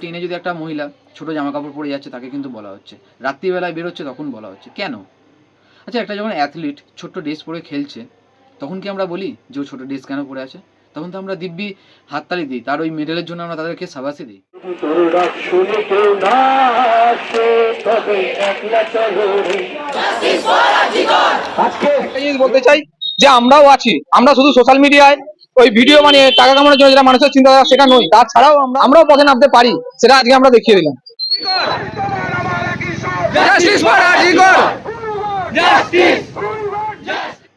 ট্রেনে যদি একটা মহিলা ছোট জামা কাপড় পরে যাচ্ছে তাকে কিন্তু বলা হচ্ছে। রাত্রিবেলায় বেরোচ্ছে তখন বলা হচ্ছে। কেন? আচ্ছা একটা যখন অ্যাথলিট ছোট্ট ড্রেস পরে খেলছে তখন কি আমরা বলি যে ও ছোট ড্রেস কেন পরে আছে? তখন তো আমরা দিব্যি হাততালি দিই তার ওই মেডেলের জন্য আমরা তাদেরকে সাবাসি দিই। একটা জিনিস বলতে চাই যে আমরাও আছি আমরা শুধু সোশ্যাল মিডিয়ায় ওই ভিডিও মানে টাকা কামানোর জন্য যেটা মানুষের চিন্তাধারা সেটা নই তাছাড়াও আমরা আমরাও পথে নামতে পারি সেটা আজকে আমরা দেখিয়ে দিলাম।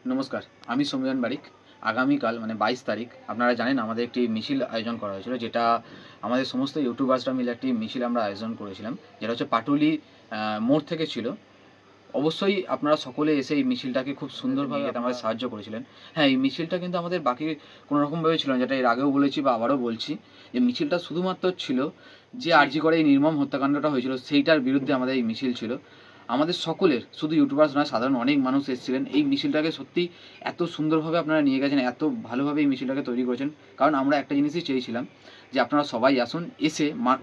নমস্কার আমি সৌমিয়ন বারিক। আগামীকাল মানে বাইশ তারিখ আপনারা জানেন আমাদের একটি মিছিল আয়োজন করা হয়েছিল যেটা আমাদের সমস্ত ইউটিউবার্সরা মিলে একটি মিছিল আমরা আয়োজন করেছিলাম যেটা হচ্ছে পাটুলি আহ, মোড় থেকে ছিল। অবশ্যই আপনারা সকলে এসে এই মিছিলটাকে খুব সুন্দরভাবে আমাদের সাহায্য করেছিলেন। হ্যাঁ এই মিছিলটা কিন্তু আমাদের বাকি কোনো রকমভাবে ছিল না যেটা এর আগেও বলেছি বা আবারও বলছি যে মিছিলটা শুধুমাত্র ছিল যে আরজি করে এই নির্মম হত্যাকাণ্ডটা হয়েছিল সেইটার বিরুদ্ধে আমাদের এই মিছিল ছিল। আমাদের সকলের শুধু ইউটিউবার্স নয় সাধারণ অনেক মানুষ এসেছিলেন। এই মিছিলটাকে সত্যি এত সুন্দরভাবে আপনারা নিয়ে গেছেন এত ভালোভাবে এই মিছিলটাকে তৈরি করেছেন। কারণ আমরা একটা জিনিসই চেয়েছিলাম যে আপনারা সবাই আসুন এসে মা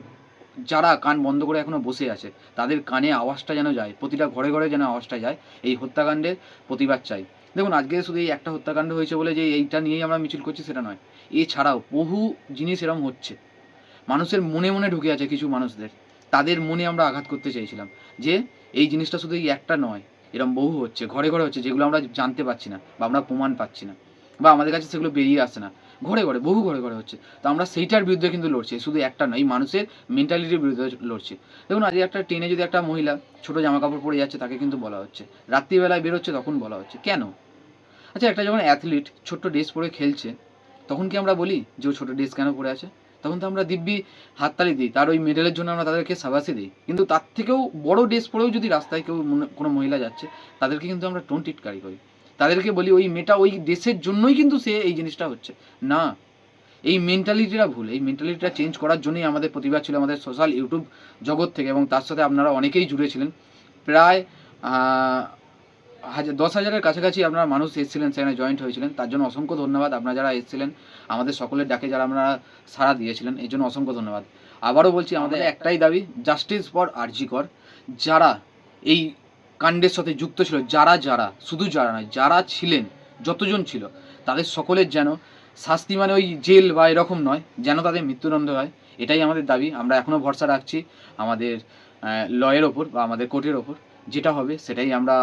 যারা কান বন্ধ করে এখনও বসে আছে, তাদের কানে আওয়াজটা যেন যায়, প্রতিটা ঘরে ঘরে যেন আওয়াজটা যায়, এই হত্যাকাণ্ডের প্রতিবাদ চাই। দেখুন, আজকে শুধু এই একটা হত্যাকাণ্ড হয়েছে বলে যে এইটা নিয়েই আমরা মিছিল করছি, সেটা নয়। এছাড়াও বহু জিনিস এরম হচ্ছে। মানুষের মনে মনে ঢুকে আছে কিছু মানুষদের। তাদের মনে আমরা আঘাত করতে চাইছিলাম যে এই জিনিসটা শুধু এই একটা নয় এরকম বহু হচ্ছে, ঘরে ঘরে হচ্ছে, যেগুলো আমরা জানতে পারছি না বা আমরা প্রমাণ পাচ্ছি না বা আমাদের কাছে সেগুলো বেরিয়ে আসছে না। ঘরে ঘরে, বহু ঘরে ঘরে হচ্ছে। তো আমরা সেইটার বিরুদ্ধে কিন্তু লড়ছি শুধু একটা নয় মানুষের মেন্টালিটির বিরুদ্ধে লড়ছি। দেখুন আজকে একটা ট্রেনে যদি একটা মহিলা ছোট জামা কাপড় পরে যাচ্ছে, তাকে কিন্তু বলা হচ্ছে। রাত্রিবেলায় বেরোচ্ছে, তখন বলা হচ্ছে। কেন? আচ্ছা একটা যখন অ্যাথলিট ছোট্ট ড্রেস পরে খেলছে, তখন কি আমরা বলি যে ও ছোট ড্রেস কেন পরে আছে? তখন তো আমরা দিব্যি হাততালি দিই, তার ওই মেডেলের জন্য আমরা তাদেরকে সাবাসি দিই। কিন্তু তার থেকেও বড় ড্রেস পরেও যদি রাস্তায় কেউ কোনো মহিলা যাচ্ছে, তাদেরকে কিন্তু আমরা টোন টিটকারি করি। তাদেরকে বলি ওই মেয়েটা ওই দেশের জন্যই কিন্তু সে এই জিনিসটা হচ্ছে। না এই মেন্টালিটিটা ভুল। এই মেন্টালিটিটা চেঞ্জ করার জন্যই আমাদের প্রতিবাদ ছিল আমাদের সোশ্যাল ইউটিউব জগৎ থেকে এবং তার সাথে আপনারা অনেকেই জুড়েছিলেন প্রায় হাজার দশ হাজারের কাছাকাছি আপনারা মানুষ এসেছিলেন সেখানে জয়েন্ট হয়েছিলেন। তার জন্য অসংখ্য ধন্যবাদ আপনারা যারা এসেছিলেন আমাদের সকলের ডাকে যারা আপনারা সাড়া দিয়েছিলেন এই জন্য অসংখ্য ধন্যবাদ। আবারও বলছি আমাদের একটাই দাবি জাস্টিস ফর আরজিকর যারা এই কাণ্ডের সাথে যুক্ত ছিল, যারা যারা, শুধু যারা নয়, যারা ছিলেন, যতজন ছিল, তাদের সকলের যেন শাস্তি মানে ওই জেল বা এরকম নয়, যেন তাদের মৃত্যুদণ্ড হয়, এটাই আমাদের দাবি। আমরা এখনও ভরসা রাখছি আমাদের লয়ের ওপর বা আমাদের কোর্টের ওপর, যেটা হবে সেটাই আমরা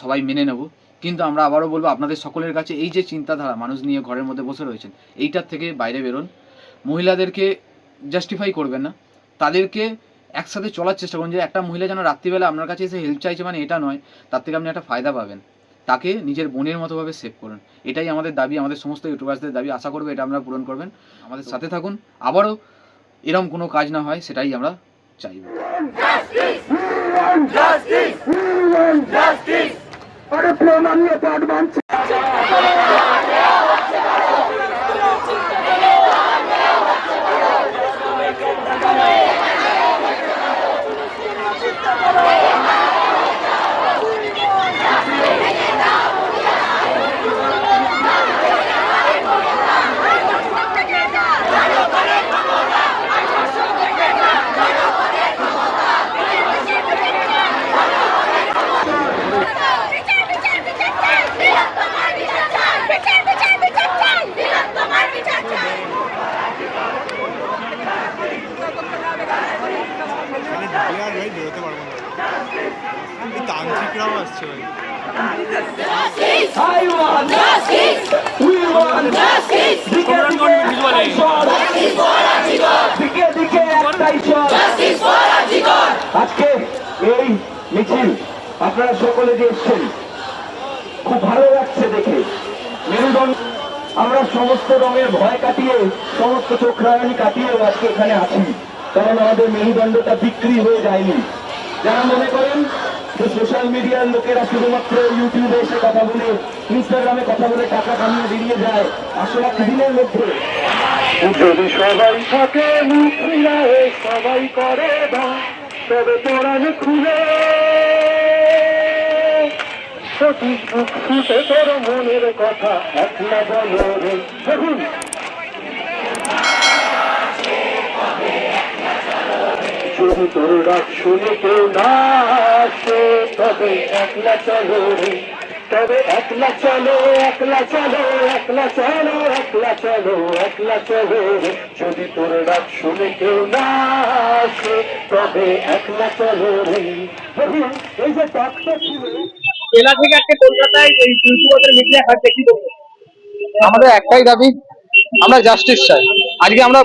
সবাই মেনে নেব। কিন্তু আমরা আবারও বলব, আপনাদের সকলের কাছে এই যে চিন্তাধারা, মানুষ নিয়ে ঘরের মধ্যে বসে রয়েছেন, এইটার থেকে বাইরে বেরোন। মহিলাদেরকে জাস্টিফাই করবেন না। তাদেরকে একসাথে চলার চেষ্টা করুন যে একটা মহিলা যেন রাত্রিবেলা আপনার কাছে এসে হেল্প চাইছে মানে এটা নয় তার থেকে আপনি একটা ফায়দা পাবেন। তাকে নিজের বোনের মতোভাবে সেভ করুন। এটাই আমাদের দাবি আমাদের সমস্ত ইউটিউবার্সদের দাবি আশা করব এটা আমরা পূরণ করবেন। আমাদের সাথে থাকুন আবারও এরকম কোনো কাজ না হয় সেটাই আমরা চাইব। আরে একটাই স্বর। আজকে এই মিছিল আপনারা সকলে যে এসছেন খুব ভালো লাগছে দেখে। মেরুদণ্ড আমরা সমস্ত রঙের ভয় কাটিয়ে সমস্ত চোখ রাগানি কাটিয়েও আজকে এখানে আছি। কারণ আমাদের মেরুদণ্ডটা বিক্রি হয়ে যায়নি। যারা মনে করেন যে সোশ্যাল মিডিয়ার লোকেরা শুধুমাত্র ইউটিউবে এসে কথা বলে ইনস্টাগ্রামে কথা বলে টাকা কামিয়ে বেরিয়ে যায় আসলে দিনের মধ্যে। যদি সবাই থাকে সবাই করে তবে তোরান খুলে। ফুটে তোর মনের কথা, একলা বলো রে। যদি তোর ডাক শুনে কেউ না আসে। তবে একলা চলো রে তবে একলা চলো একলা চলো একলা চলো একলা চলো একলা চলো যদি তোর ডাক শুনে কেউ না আসে তবে একলা চলো রে। দেখুন, এই যে ডাকটা ছিল। জেলা থেকে আজকে কলকাতায় এই ইউটিউবারদের মিটিং আছে কি করব আমাদের একটাই দাবি আমরা জাস্টিস চাই। আজকে আমরা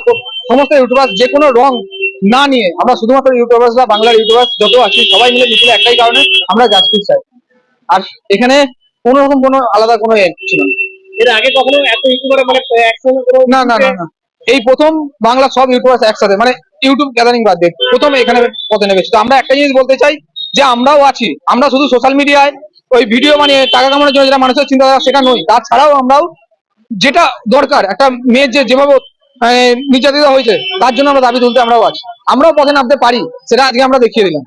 সমস্ত ইউটিউবার যে কোনো রং না নিয়ে আমরা শুধুমাত্র ইউটিউবার্সরা বাংলার ইউটিউবার্স যত আছি সবাই মিলে মিছিলে একটাই কারণে আমরা জাস্টিস চাই। আর এখানে কোনো রকম কোনো আলাদা কোনো এ ছিল না। এর আগে কখনো এত ইউটিউবার মানে একসঙ্গে কোনো না না না এই প্রথম বাংলা সব ইউটিউবার্স একসাথে মানে ইউটিউব গ্যাদারিং বাদ দিয়ে প্রথম এখানে পথে নেমেছি। তো আমরা একটা জিনিস বলতে চাই যে আমরাও আছি আমরা শুধু সোশ্যাল মিডিয়ায় ওই ভিডিও বানিয়ে টাকা কামানোর জন্য যেটা মানুষের চিন্তাধারা সেটা নই। তাছাড়াও আমরাও যেটা দরকার একটা মেয়ের যে যেভাবে আহ, নির্যাতিত হয়েছে তার জন্য আমরা দাবি তুলতে আমরাও আছি। আমরাও পথে নামতে পারি সেটা আজকে আমরা দেখিয়ে দিলাম।